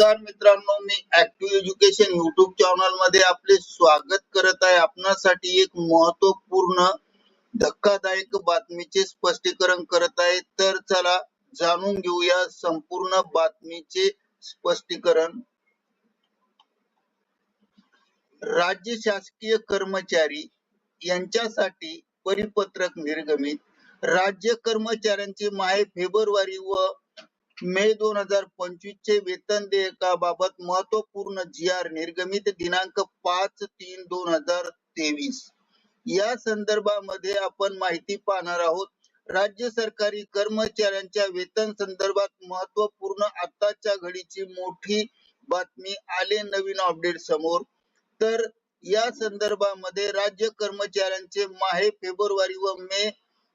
नमस्कार मित्रांनो मी ऍक्टिव्ह एज्युकेशन युट्यूब चॅनलमध्ये आपले स्वागत करत आहे. आपणासाठी एक महत्त्वपूर्ण धक्कादायक बातमीचे स्पष्टीकरण करत आहे. तर चला जाणून घेऊया संपूर्ण बातमीचे स्पष्टीकरण. राज्य शासकीय कर्मचारी यांच्यासाठी परिपत्रक निर्गमित. राज्य कर्मचाऱ्यांचे माहे फेब्रुवारी व मे दोन हजार पंचवीस चे वेतन देयकाबाबत महत्त्वपूर्ण जी आर निर्गमित दिनांक पाच तीन दोन हजार तेवीस. या संदर्भामध्ये आपण माहिती पाहणार आहोत राज्य सरकारी कर्मचाऱ्यांच्या वेतन संदर्भात महत्त्वपूर्ण आताच्या घडीची मोठी बातमी आले नवीन अपडेट समोर. तर या संदर्भामध्ये राज्य कर्मचाऱ्यांचे माहे फेब्रुवारी व मे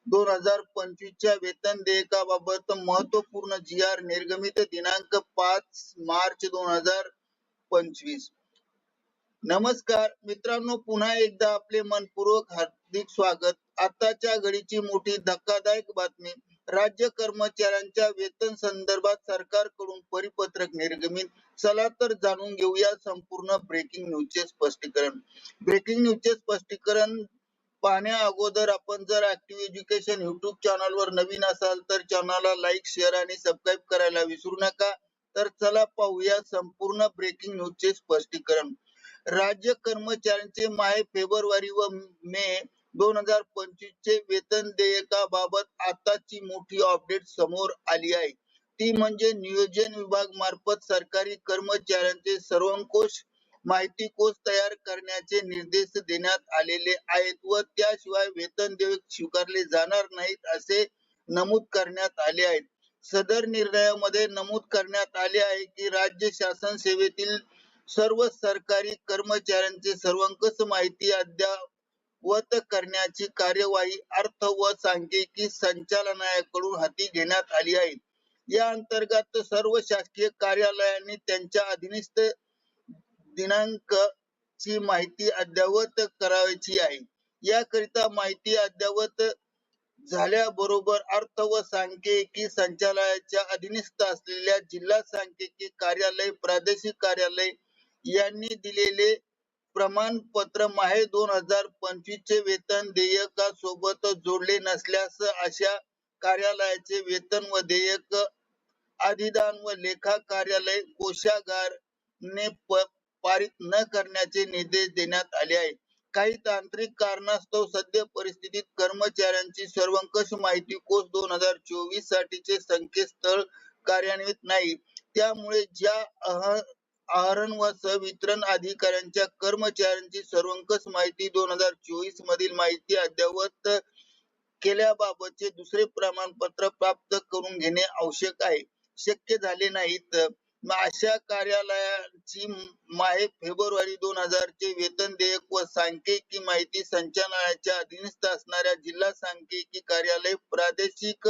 दोन हजार पंचवीस च्या वेतन देयकाबाबत महत्त्वपूर्ण जी आर निर्गमित दिनांक पाच मार्च दोन हजार पंचवीस. नमस्कार मित्रांनो पुन्हा एकदा आपले मनपूर्वक हार्दिक स्वागत. आताच्या घडीची मोठी धक्कादायक बातमी राज्य कर्मचाऱ्यांच्या वेतन संदर्भात सरकारकडून परिपत्रक निर्गमित. चला तर जाणून घेऊया संपूर्ण ब्रेकिंग न्यूजचे स्पष्टीकरण. ब्रेकिंग न्यूजचे स्पष्टीकरण पाहण्या अगोदर आपण जर ऍक्टिव्ह एज्युकेशन युट्यूब चॅनल वर नवीन असाल तर चॅनलला लाईक शेअर आणि सबस्क्राईब करायला विसरू नका. तर चला पाहूया संपूर्ण ब्रेकिंग न्यूज चे स्पष्टीकरण. राज्य कर्मचाऱ्यांचे माहे फेब्रुवारी व मे दोन हजार पंचवीस चे वेतन देयकाबाबत आताची मोठी अपडेट समोर आली आहे. ती म्हणजे नियोजन विभाग मार्फत सरकारी कर्मचाऱ्यांचे सर्वंकोश माहिती कोश तयार करण्याचे निर्देश देण्यात आलेले आहेत व त्याशिवाय वेतन देयक स्वीकारले जाणार नाहीत असे नमूद करण्यात आले आहे. सदर निर्णयामध्ये नमूद करण्यात आले आहे की राज्य शासन सेवेतील सर्व सरकारी कर्मचाऱ्यांचे सर्वंकष माहिती अद्यावत करण्याची कार्यवाही अर्थ व सांख्यिकी संचालनालयाकडून हाती घेण्यात आली आहे. या अंतर्गत सर्व शासकीय कार्यालयांनी त्यांच्या अधीनस्थ दिनांक ची माहिती अद्यावत करावयाची आहे. याकरिता माहिती अद्यावत झाल्याबरोबर अर्थ व सांख्यिकी संचालनालयाच्या अधीनस्थ असलेल्या जिल्हा सांख्यिकी कार्यालय प्रादेशिक कार्यालय यांनी दिलेले प्रमाणपत्र माहे दोन हजार पंचवीस चे वेतन देयका सोबत जोडले नसल्यास अशा कार्यालयाचे वेतन व देयक अधिदान व लेखा कार्यालय कोशागार ने पारित न करण्याचे निर्देश देण्यात आले आहे काही तांत्रिक कारणास्तव सद्य परिस्थितीत कर्मचाऱ्यांची सर्वंकष माहिती कोष दोन हजार चोवीस साठीचे संकेतस्थळ कार्यान्वित नाही. त्यामुळे ज्या आहरण व वितरण अधिकाऱ्यांच्या कर्मचाऱ्यांची सर्वंकष माहिती दोन हजार चोवीस मधील माहिती अद्ययावत केल्याबाबतचे दुसरे प्रमाणपत्र प्राप्त करून घेणे आवश्यक आहे. शक्य झाले नाहीत. अशा कार्यालयाची माहे फेब्रुवारी दोन हजार चे वेतन देयक व सांख्यिकी माहिती संचालनाच्या अधीनस्थ असणाऱ्या जिल्हा सांख्यिकी कार्यालय प्रादेशिक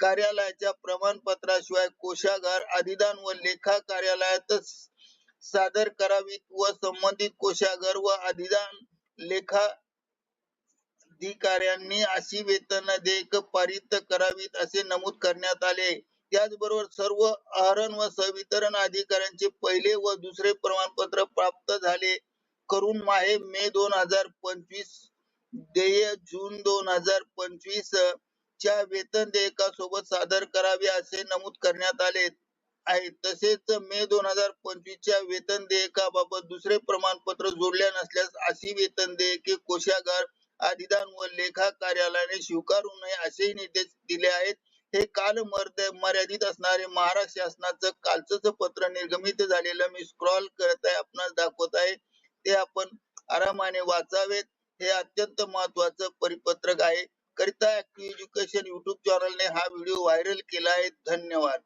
कार्यालयाच्या प्रमाणपत्राशिवाय कोशागार अधिदान व लेखा कार्यालयातच सादर करावीत व संबंधित कोशागार व अधिदान लेखा अधिकाऱ्यांनी अशी वेतन देयक पारित करावीत असे नमूद करण्यात आले. त्याचबरोबर सर्व आहरण व संवितरण अधिकाऱ्यांचे पहिले व दुसरे प्रमाणपत्र प्राप्त झाले. करून माहे मे दोन हजार पंचवीस देय जून दोन हजार पंचवीस च्या वेतन देयकासोबत सादर करावे असे नमूद करण्यात आले आहे तसेच मे दोन हजार पंचवीस च्या वेतन देयकाबाबत दुसरे प्रमाणपत्र जोडल्या नसल्यास अशी वेतन देयके कोशागार अधिदान व लेखा कार्यालयाने स्वीकारू नये असेही निर्देश दिले आहेत. हे काल मर्यादित असणारे महाराष्ट्र शासनाचं कालच पत्र निर्गमित झालेलं मी स्क्रॉल करत आहे आपणास दाखवत आहे ते आपण आरामाने वाचावेत. हे अत्यंत महत्वाचं परिपत्रक आहे. करिता ऍक्टिव्ह एज्युकेशन युट्यूब चॅनलने हा व्हिडिओ व्हायरल केला आहे. धन्यवाद.